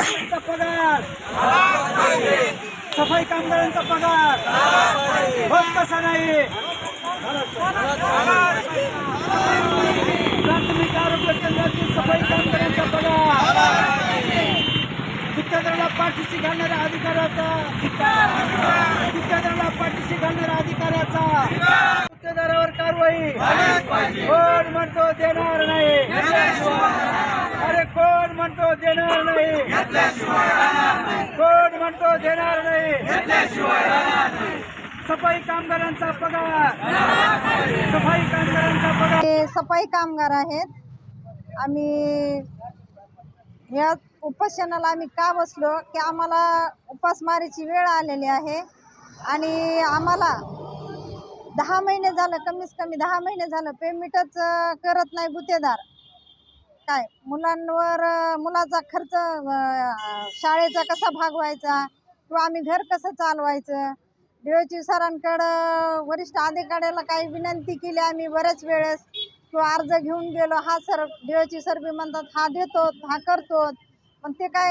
कामगारांचा पगार. सफाई कामगारांचा पगार. होत कसा नाही? प्राथमिक आरोग्य केंद्रातील सफाई कामगारांचा पगार. गुत्तेदाराला पाठीशी घालणाऱ्या अधिकाऱ्याचा. गुत्तेदाराला पाठीशी घालणाऱ्या अधिकाऱ्याचा. गुत्तेदारावर कारवाई. कोण म्हणतो देणार नाही. म्हणतो देणार नाही. कोण म्हणतो देणार नाही. सफाई कामगारांचा पगार. सफाई कामगारांचा पगार. ते सफाई कामगार आहेत. आम्ही या उपोषणाला आम्ही का बसलो? की आम्हाला उपासमारीची वेळ आलेली आहे. आणि आम्हाला दहा महिने झालं कमीत कमी दहा महिने झालं पेमेंटच करत नाही गुतेदार काय? मुलांवर मुलाचा खर्च शाळेचा कसा भागवायचा किंवा आम्ही घर कसं चालवायचं? डीओची सरांकडं वरिष्ठ अधिकाऱ्याला काही विनंती केली आम्ही बऱ्याच वेळेस. किंवा अर्ज घेऊन गेलो हा सर डीओची सर बी म्हणतात हा देतो हा करतो पण ते काय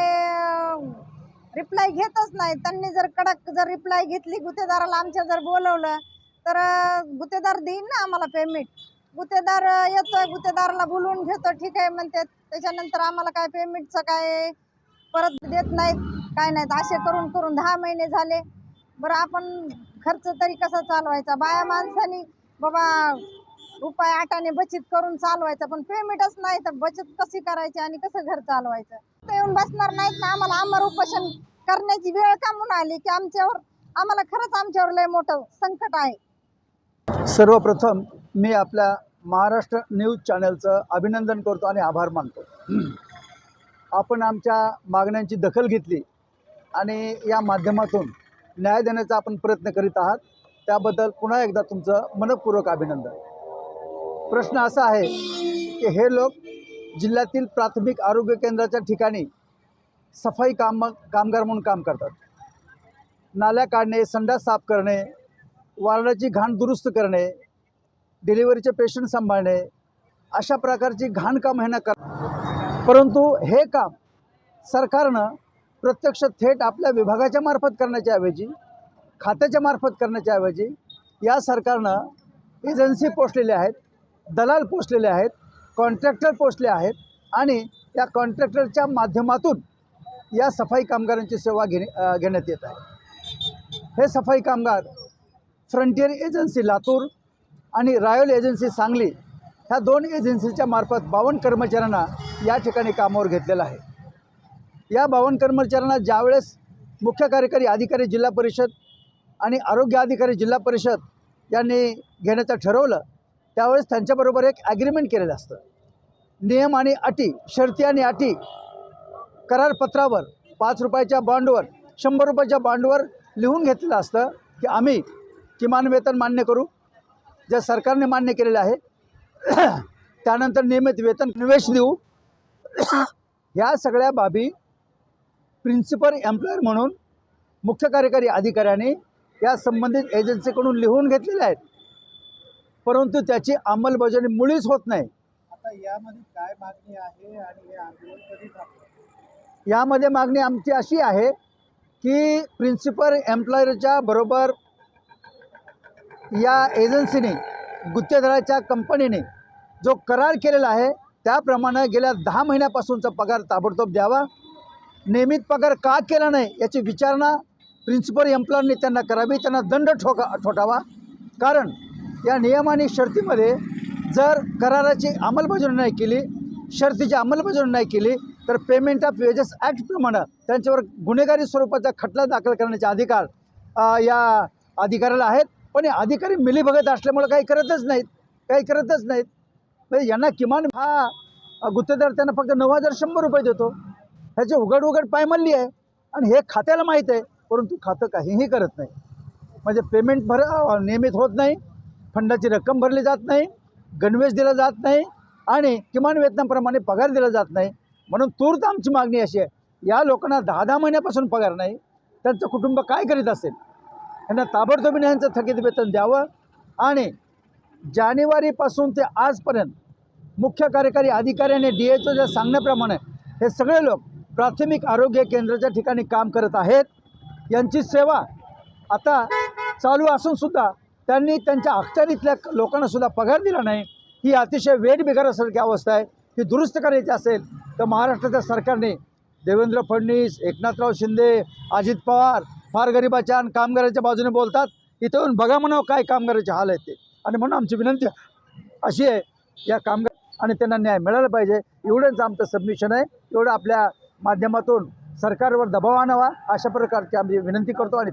रिप्लाय घेतच नाही. त्यांनी जर कडक जर रिप्लाय घेतली गुत्तेदाराला आमच्या जर बोलवलं तर अं, गुत्तेदार देईन ना आम्हाला पेमेंट गुत्तेदार येतोय गुत्तेदारला बोलवून घेतो ठीक आहे म्हणते. त्याच्यानंतर आम्हाला काय पेमेंटचं काय परत देत नाहीत काय नाहीत. असे करून करून दहा महिने झाले. बरं आपण खर्च तरी कसा चालवायचा? बाया माणसानी बाबा रुपये आठाने बचत करून चालवायचं पण पेमेंटच नाही तर बचत कशी करायची आणि कसं घर चालवायचं? ते येऊन बसणार नाहीत ना आम्हाला आमर उपोषण करण्याची वेळ का म्हणून आली की आमच्यावर आम्हाला खरंच आमच्यावर लय मोठं संकट आहे. सर्वप्रथम मी आपल्या महाराष्ट्र न्यूज चॅनलचं अभिनंदन करतो आणि आभार मानतो. आपण आमच्या मागण्यांची दखल घेतली आणि या माध्यमातून न्याय देण्याचा आपण प्रयत्न करीत आहात. त्याबद्दल पुन्हा एकदा तुमचं मनपूर्वक अभिनंदन. प्रश्न असा आहे की हे लोक जिल्ह्यातील प्राथमिक आरोग्य केंद्राच्या ठिकाणी सफाई काम कामगार म्हणून काम करतात. नाल्या काढणे संडास साफ करणे वारडाची घाण दुरुस्त करणे डिलिव्हरीचे पेशंट सांभाळणे अशा प्रकारची घाण काम ह्यांना कर परंतु हे काम सरकारनं प्रत्यक्ष थेट आपल्या विभागाच्या मार्फत करण्याच्या ऐवजी खात्याच्या मार्फत करण्याच्या ऐवजी या सरकारनं एजन्सी पोचलेल्या आहेत दलाल पोचलेले आहेत कॉन्ट्रॅक्टर पोचले आहेत आणि या कॉन्ट्रॅक्टरच्या माध्यमातून या सफाई कामगारांची सेवा घेणे घेण्यात येत आहे. हे सफाई कामगार फ्रंटियर एजन्सी लातूर आणि रॉयल एजन्सी सांगली ह्या दोन एजन्सीच्या मार्फत बावन्न कर्मचाऱ्यांना या ठिकाणी कामावर घेतलेलं आहे. या बावन्न कर्मचाऱ्यांना ज्यावेळेस मुख्य कार्यकारी अधिकारी जिल्हा परिषद आणि आरोग्य अधिकारी जिल्हा परिषद यांनी घेण्याचं ठरवलं त्यावेळेस त्यांच्याबरोबर एक ॲग्रीमेंट केलेलं असतं. नियम आणि अटी शर्ती आणि अटी करारपत्रावर पाच रुपयाच्या बॉन्डवर शंभर रुपयाच्या बॉन्डवर लिहून घेतलेलं असतं की आम्ही किमान वेतन मान्य करू जे सरकारने मान्य केलेलं आहे त्यानंतर नियमित वेतन निवेश देऊ. ह्या सगळ्या बाबी प्रिन्सिपल एम्प्लॉयर म्हणून मुख्य कार्यकारी अधिकाऱ्याने या संबंधित एजन्सीकडून लिहून घेतलेल्या आहेत. परंतु त्याची अंमलबजावणी मुळीच होत नाही. आता यामध्ये काय मागणी आहे आणि आंदोलन कधी थांबणार यामध्ये मागणी आमची अशी आहे की प्रिन्सिपल एम्प्लॉयरच्या बरोबर या एजन्सीने गुत्तेदाराच्या कंपनीने जो करार केलेला आहे त्याप्रमाणे गेल्या दहा महिन्यापासूनचा पगार ताबडतोब द्यावा. नियमित पगार का केला नाही याची विचारणा प्रिन्सिपल एम्प्लॉयरने त्यांना करावी त्यांना दंड ठोका ठोठावा. कारण या नियम आणि शर्तीमध्ये जर कराराची अंमलबजावणी नाही केली शर्तीची अंमलबजावणी नाही केली तर पेमेंट ऑफ वेजेस ॲक्टप्रमाणे त्यांच्यावर गुन्हेगारी स्वरूपाचा खटला दाखल करण्याचे अधिकार या अधिकाऱ्याला आहेत. पण हे अधिकारी मिलीभगत असल्यामुळे काही करतच नाहीत. काही करतच नाहीत. म्हणजे यांना किमान हा गुत्तेदार त्यांना फक्त नऊ हजार शंभर रुपये देतो. ह्याची उघड उघड पायमल्ली आहे आणि हे खात्याला माहीत आहे परंतु खातं काहीही करत नाही. म्हणजे पेमेंट भर नियमित होत नाही फंडाची रक्कम भरली जात नाही गणवेश दिला जात नाही आणि किमान वेतनाप्रमाणे पगार दिला जात नाही. म्हणून तूर्त आमची मागणी अशी आहे या लोकांना दहा दहा महिन्यापासून पगार नाही त्यांचं कुटुंब काय करीत असेल? यांना ताबडतोबीने यांचं थकीत वेतन द्यावं आणि जानेवारीपासून ते आजपर्यंत मुख्य कार्यकारी अधिकाऱ्याने डी एच ओच्या सांगण्याप्रमाणे हे सगळे लोक प्राथमिक आरोग्य केंद्राच्या ठिकाणी काम करत आहेत. यांची सेवा आता चालू असूनसुद्धा त्यांनी त्यांच्या अखत्यारीतल्या लोकांनासुद्धा पगार दिला नाही. ही अतिशय वेट बिघारासारखी अवस्था आहे. ही दुरुस्त करायची असेल तर महाराष्ट्राच्या सरकारने देवेंद्र फडणवीस एकनाथराव शिंदे अजित पवार फार गरिबाच्या आणि कामगाराच्या बाजूने बोलतात इथं येऊन बघा म्हणावं काय कामगाराचे हाल आहेत ते. आणि म्हणून आमची विनंती अशी आहे या कामगार आणि त्यांना न्याय मिळाला पाहिजे. एवढंच आमचं सबमिशन आहे. एवढं आपल्या माध्यमातून सरकारवर दबाव आणावा अशा प्रकारची आम्ही विनंती करतो आणि